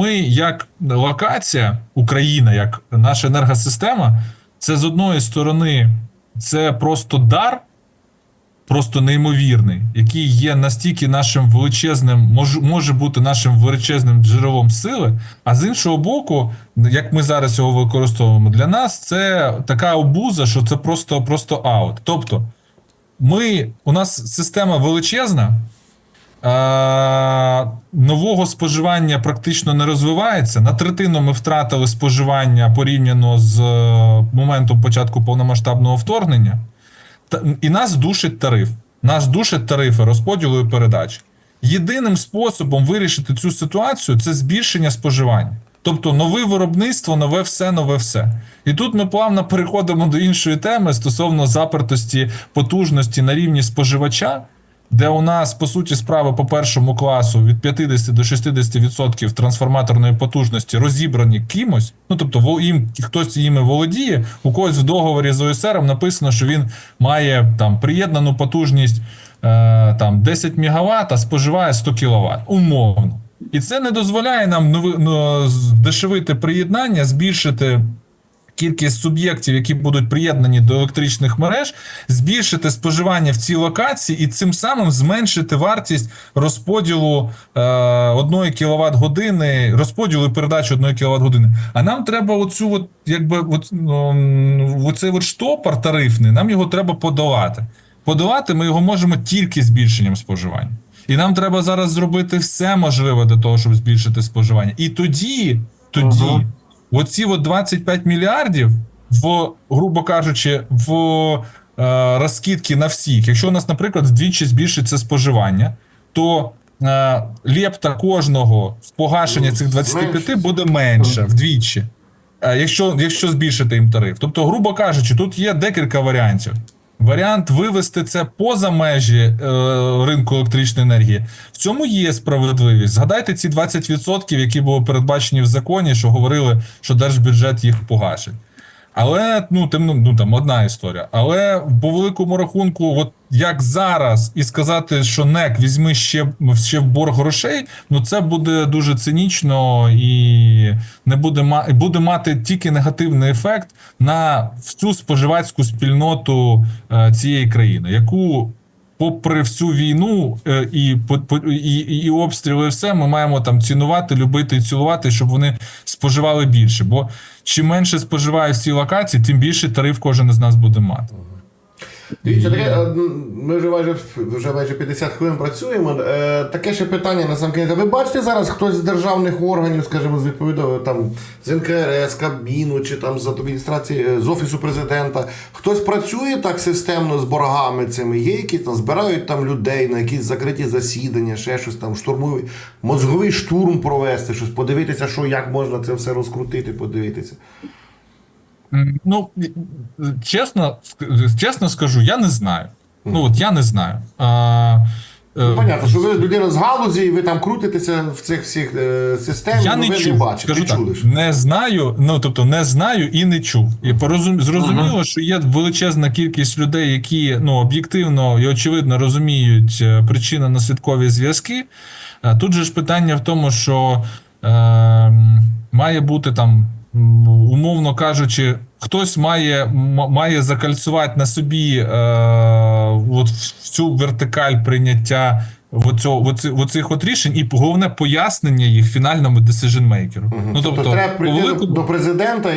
ми, як локація, Україна, як наша енергосистема, це з одної сторони, це просто дар, просто неймовірний, який є настільки нашим величезним, може, бути нашим величезним джерелом сили. А з іншого боку, як ми зараз його використовуємо, для нас це така обуза, що це просто, просто аут. Тобто, ми, у нас система величезна. Нового споживання практично не розвивається. На третину ми втратили споживання порівняно з е, моментом початку повномасштабного вторгнення. Та- І нас душить тариф. Нас душать тарифи розподілу і передач. Єдиним способом вирішити цю ситуацію це збільшення споживання. Тобто нове виробництво, нове все, нове все. І тут ми плавно переходимо до іншої теми стосовно запертості потужності на рівні споживача, де у нас, по суті, справи по першому класу від 50 до 60% трансформаторної потужності розібрані кимось. Ну тобто, їм хтось їми володіє, у когось в договорі з ОСР написано, що він має там приєднану потужність е, там 10 МВт, а споживає 100 кВт. Умовно. І це не дозволяє нам ну, здешевити приєднання, збільшити кількість суб'єктів, які будуть приєднані до електричних мереж, збільшити споживання в цій локації і цим самим зменшити вартість розподілу е, 1 кВт години, розподілу і передачі 1 кВт години. А нам треба оцю, от, якби, от, ну, оцей от штопор тарифний, нам його треба подолати. Подолати ми його можемо тільки збільшенням споживання. І нам треба зараз зробити все можливе для того, щоб збільшити споживання. І тоді, тоді, Ага. Оці от 25 мільярдів в, грубо кажучи, в е, розкидки на всіх. Якщо у нас, наприклад, вдвічі збільшиться споживання, то е, лепта кожного в погашення цих 25 зменшиться. буде менше вдвічі. Е, Якщо, якщо збільшити їм тариф. Тобто, грубо кажучи, тут є декілька варіантів. Варіант вивести це поза межі е, ринку електричної енергії. В цьому є справедливість. Згадайте ці 20%, які були передбачені в законі, що говорили, що держбюджет їх погашить. Але ну тим ну там одна історія. Але по великому рахунку, от як зараз, і сказати, що НЕК візьми ще, ще в борг грошей, ну це буде дуже цинічно і не буде буде мати тільки негативний ефект на всю споживацьку спільноту е, цієї країни, яку. Попри всю війну е, і, і, і, обстріли, і все, ми маємо там цінувати, любити і цілувати, щоб вони споживали більше. Бо чим менше споживає в цій локації, тим більше тариф кожен із нас буде мати. Дивіться, таке, е, ми вже майже вже майже 50 хвилин працюємо. Е, Таке ще питання на сам кінець. Ви бачите зараз хтось з державних органів, скажімо, з відповідав там з НКРС, Кабміну чи там з адміністрації е, з офісу президента. Хтось працює так системно з боргами цими. Є якісь там збирають там людей на якісь закриті засідання, ще щось там штурмовий, мозговий штурм провести, щось подивитися, що як можна це все розкрутити, подивитися. Ну, чесно, чесно скажу, я не знаю. Ну, от я не знаю. А, е, Ну, понятно, що ви людина з галузі, і ви там крутитеся в цих всіх е, системах, Я ну, не ви чув, не бачите, скажу не так, чули не знаю, ну тобто не знаю і не чув. І порозум... зрозуміло, що є величезна кількість людей, які ну об'єктивно і очевидно розуміють е, причинно-наслідкові зв'язки. Е, Тут же ж питання в тому, що е, має бути там, умовно кажучи, хтось має, має закальцювати на собі е, от цю вертикаль прийняття оцих от рішень, і головне пояснення їх фінальному decision-makerу. Ну, Тобто, треба прийти великому- до президента